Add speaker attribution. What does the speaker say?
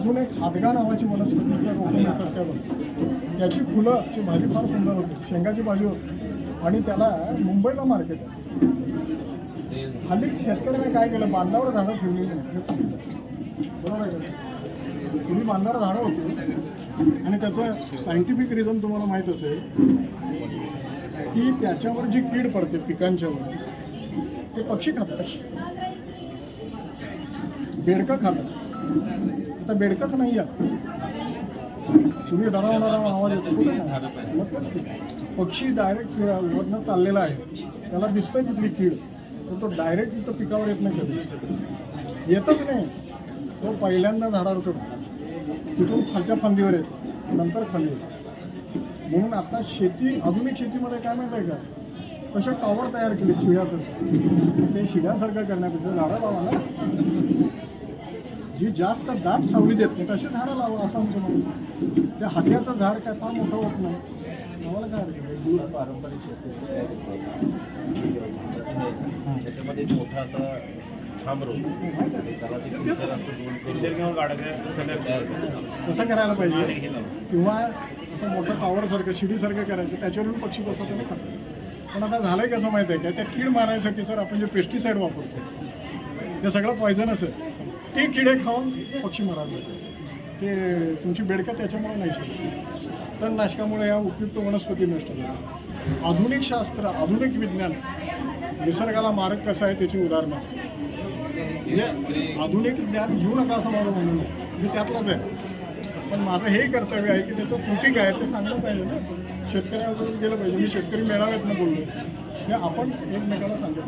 Speaker 1: अजून एक हादगा नावाची वनस्पतीचं रोपण येतात त्यावर त्याची फुलं ची भाजी फार सुंदर होती. शेंगाची भाजी होती. आणि त्याला मुंबईला मार्केट आहे. हल्ली शेतकऱ्याने काय केलं? बांधावर झाडं ठेवली हे बरोबर आहे का तुम्ही बांधावर झाडं होती. आणि त्याचं सायंटिफिक रिझन तुम्हाला माहीत असेल की त्याच्यावर जी कीड पडते पिकांच्यावर ते पक्षी खातात. बेडकं खातात. आता बेडकंच नाही आहे. तुम्ही डरावणारा आवाज येतो. कुठे तेच की. पक्षी डायरेक्ट वरनं चाललेला आहे. त्याला दिसतं तिथली कीड. तर तो डायरेक्ट तिथं पिकावर येत नाही कधी. येतच नाही. तो पहिल्यांदा झाडावर चढतो तिथून खालच्या फांदीवर येतो. नंतर खाली येतो. म्हणून आता शेती आधुनिक शेतीमध्ये काय माहिती आहे का? तशा टॉवर तयार केले शिड्यासारखं ते शिड्यासारखं करण्यापेक्षा झाडं लावा ना. जी जास्त दाट सावली देत नाही तशी झाडं लावा असं आमचं म्हणणं ते हात्याचं झाड काय फार मोठं होत नाही. आम्हाला काय? दूर
Speaker 2: पारंपरिक शेती त्याच्यामध्ये मोठा असा.
Speaker 1: तसं करायला पाहिजे. किंवा असं मोठं टॉवरसारखं शिडीसारखं करायचं त्याच्यावरून पक्षी बसत नाही खातात पण आता झालंय कसं माहिती आहे का? त्या कीड मारायसाठी सर आपण जे पेस्टिसाईड वापरतो ते सगळं पॉयझनच आहे. ते किडे खाऊन पक्षी मरायला ते तुमची बेडकं त्याच्यामुळे नाही शकत तणनाशकामुळे या उपयुक्त वनस्पती नष्ट झाल्या. आधुनिक शास्त्र आधुनिक विज्ञान निसर्गाला मारक कसं आहे त्याची उदाहरणं. म्हणजे आधुनिक ज्ञान घेऊ नका असं माझं म्हणणं मी त्यातलाच आहे. पण माझं हे कर्तव्य आहे की त्याचं त्रुटी काय आहे ते सांगलं पाहिजे ना. शेतकऱ्याकडून गेलं पाहिजे. मी शेतकरी मेळाव्यातनं बोललो. हे आपण एकमेकाला सांगतो